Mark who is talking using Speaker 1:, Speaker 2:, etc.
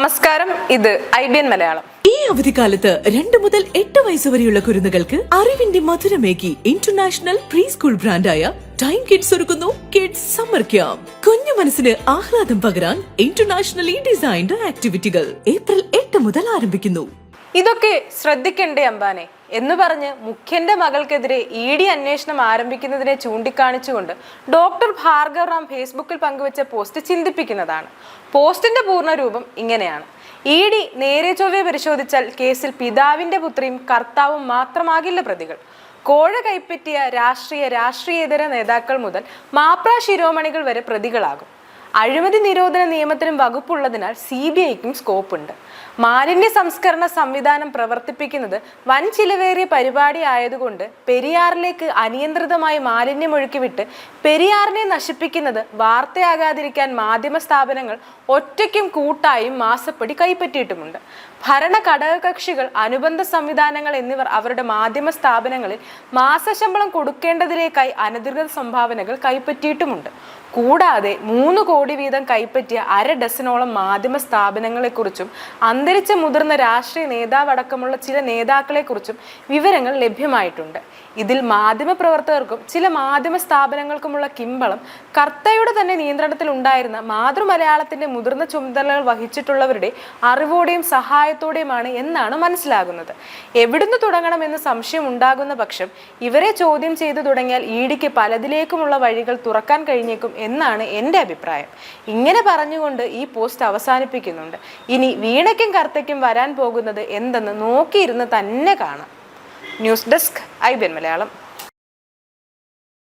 Speaker 1: നമസ്കാരം ഇത് I B N Malayalam.
Speaker 2: ഈ അവധിക്കാലത്ത് രണ്ട് മുതൽ എട്ട് വയസ്സ് വരെയുള്ള കുരുന്നുകൾക്ക് അറിവിന്റെ മധുരമേകി ഇന്റർനാഷണൽ പ്രീ സ്കൂൾ ബ്രാൻഡായ ടൈം കിഡ്സ് ഒരുക്കുന്നു കിഡ്സ് സമ്മർ ക്യാമ്പ് കുഞ്ഞു മനസ്സിന് ആഹ്ലാദം പകരാൻ ഇന്റർനാഷണലി ഡിസൈൻഡ് ആക്ടിവിറ്റികൾ ഏപ്രിൽ എട്ട് മുതൽ ആരംഭിക്കുന്നു.
Speaker 1: ഇതൊക്കെ ശ്രദ്ധിക്കണ്ടേ അംബാനെ? എന്ന് പറഞ്ഞ് മുഖ്യന്റെ മകൾക്കെതിരെ ഇ ഡി അന്വേഷണം ആരംഭിക്കുന്നതിനെ ചൂണ്ടിക്കാണിച്ചുകൊണ്ട് ഡോക്ടർ ഭാർഗവ് റാം ഫേസ്ബുക്കിൽ പങ്കുവച്ച പോസ്റ്റ് ചിന്തിപ്പിക്കുന്നതാണ്. പോസ്റ്റിന്റെ പൂർണരൂപം ഇങ്ങനെയാണ്. ഇ ഡി നേരെ ചൊവ്വെ പരിശോധിച്ചാൽ കേസിൽ പിതാവിന്റെ പുത്രിയും കർത്താവും മാത്രമാകില്ല പ്രതികൾ. കോഴ കൈപ്പറ്റിയ രാഷ്ട്രീയ രാഷ്ട്രീയേതര നേതാക്കൾ മുതൽ മാപ്ര ശിരോമണികൾ വരെ പ്രതികളാകും. അഴിമതി നിരോധന നിയമത്തിനും വകുപ്പുള്ളതിനാൽ സി ബി ഐക്കും സ്കോപ്പുണ്ട്. മാലിന്യ സംസ്കരണ സംവിധാനം പ്രവർത്തിപ്പിക്കുന്നത് വൻ ചിലവേറിയ പരിപാടി ആയതുകൊണ്ട് പെരിയാറിലേക്ക് അനിയന്ത്രിതമായി മാലിന്യം ഒഴുക്കിവിട്ട് പെരിയാറിനെ നശിപ്പിക്കുന്നത് വാർത്തയാകാതിരിക്കാൻ മാധ്യമ സ്ഥാപനങ്ങൾ ഒറ്റയ്ക്കും കൂട്ടായും മാസപ്പടി കൈപ്പറ്റിയിട്ടുമുണ്ട്. ഭരണ ഘടകകക്ഷികൾ അനുബന്ധ സംവിധാനങ്ങൾ എന്നിവർ അവരുടെ മാധ്യമ സ്ഥാപനങ്ങളിൽ മാസശമ്പളം കൊടുക്കേണ്ടതിലേക്കായി അനധികൃത സംഭാവനകൾ കൈപ്പറ്റിയിട്ടുമുണ്ട്. കൂടാതെ മൂന്ന് കോടി വീതം കൈപ്പറ്റിയ അര ഡസനോളം മാധ്യമ സ്ഥാപനങ്ങളെക്കുറിച്ചും അന്തരിച്ച മുതിർന്ന രാഷ്ട്രീയ നേതാവടക്കമുള്ള ചില നേതാക്കളെക്കുറിച്ചും വിവരങ്ങൾ ലഭ്യമായിട്ടുണ്ട്. ഇതിൽ മാധ്യമ പ്രവർത്തകർക്കും ചില മാധ്യമ സ്ഥാപനങ്ങൾക്കുമുള്ള കിമ്പളം കർത്തയുടെ തന്നെ നിയന്ത്രണത്തിൽ ഉണ്ടായിരുന്ന മാതൃമലയാളത്തിന്റെ മുതിർന്ന ചുമതലകൾ വഹിച്ചിട്ടുള്ളവരുടെ അറിവോടെയും സഹായത്തോടെയുമാണ് എന്നാണ് മനസ്സിലാകുന്നത്. എവിടുന്ന് തുടങ്ങണമെന്ന് സംശയം ഉണ്ടാകുന്ന പക്ഷം ഇവരെ ചോദ്യം ചെയ്തു തുടങ്ങിയാൽ ഇ ഡിക്ക് പലതിലേക്കുമുള്ള വഴികൾ തുറക്കാൻ കഴിഞ്ഞേക്കും എന്നാണ് എന്റെ അഭിപ്രായം. ഇങ്ങനെ പറഞ്ഞുകൊണ്ട് ഈ പോസ്റ്റ് അവസാനിപ്പിക്കുന്നുണ്ട്. ഇനി വീണയ്ക്കും കർത്തയ്ക്കും വരാൻ പോകുന്നത് എന്തെന്ന് നോക്കിയിരുന്ന് തന്നെ കാണാം. ന്യൂസ് ഡെസ്ക് ഐ ബിൻ മലയാളം.